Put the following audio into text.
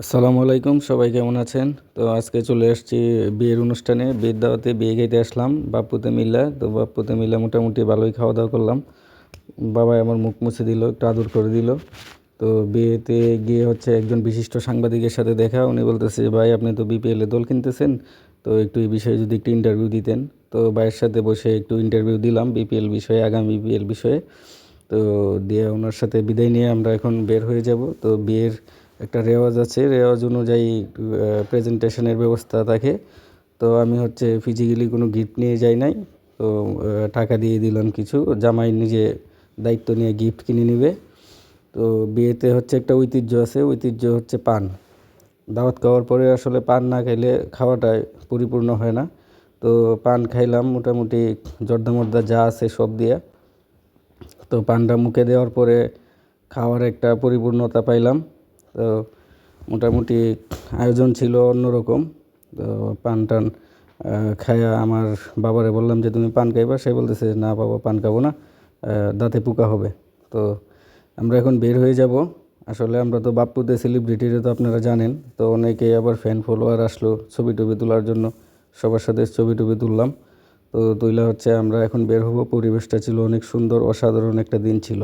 আসসালামু আলাইকুম, সবাই কেমন আছেন? তো আজকে চলে এসেছি বিয়ের অনুষ্ঠানে। বিয়ের দাওয়াতে বিয়ে খেতে আসলাম বাপ্পুতে মিল্লা তো বাপ্পুতে মিল্লা মোটামুটি ভালোই খাওয়া দাওয়া করলাম। বাবাই আমার মুখ মুছে দিল, একটু আদর করে দিল। তো বিয়েতে গিয়ে হচ্ছে একজন বিশিষ্ট সাংবাদিকের সাথে দেখা। উনি বলতেছে যে ভাই, আপনি তো বিপিএলে দল কিনতেছেন, তো একটু এই বিষয়ে যদি একটু ইন্টারভিউ দিতেন। তো ভাইয়ের সাথে বসে একটু ইন্টারভিউ দিলাম বিপিএল বিষয়ে, আগামী বিপিএল বিষয়ে। তো দিয়ে ওনার সাথে বিদায় নিয়ে আমরা এখন বের হয়ে যাব। তো বিয়ের একটা রেওয়াজ আছে, রেওয়াজ অনুযায়ী প্রেজেন্টেশনের ব্যবস্থা থাকে। তো আমি হচ্ছে ফিজিক্যালি কোনো গিফট নিয়ে যাই নাই, তো টাকা দিয়ে দিলাম কিছু। জামাই নিজে দায়িত্ব নিয়ে গিফট কিনে নেবে। তো বিয়েতে হচ্ছে একটা ঐতিহ্য আছে, ঐতিহ্য হচ্ছে পান। দাওয়াত খাওয়ার পরে আসলে পান না খাইলে খাওয়াটা পরিপূর্ণ হয় না। তো পান খাইলাম, মোটামুটি জর্দা মর্দা যা আছে সব দিয়ে। তো পানটা মুখে দেওয়ার পরে খাওয়ার একটা পরিপূর্ণতা পাইলাম। তো মোটামুটি আয়োজন ছিল অন্যরকম। তো পান টান খাইয়া আমার বাবারে বললাম যে, তুমি পান খাইবা? সে বলতেছে, না বাবা, পান খাব না দাঁতে পোকা হবে। তো আমরা এখন বের হয়ে যাব। আসলে আমরা তো বাপ্পুতে সেলিব্রিটিরা তো আপনারা জানেন। তো অনেকেই আবার ফ্যান ফলোয়ার আসলো ছবি টবি তোলার জন্য। সবার সাথে ছবি টবি তুললাম। তো তুইলা হচ্ছে আমরা এখন বের হব। পরিবেশটা ছিল অনেক সুন্দর, অসাধারণ একটা দিন ছিল।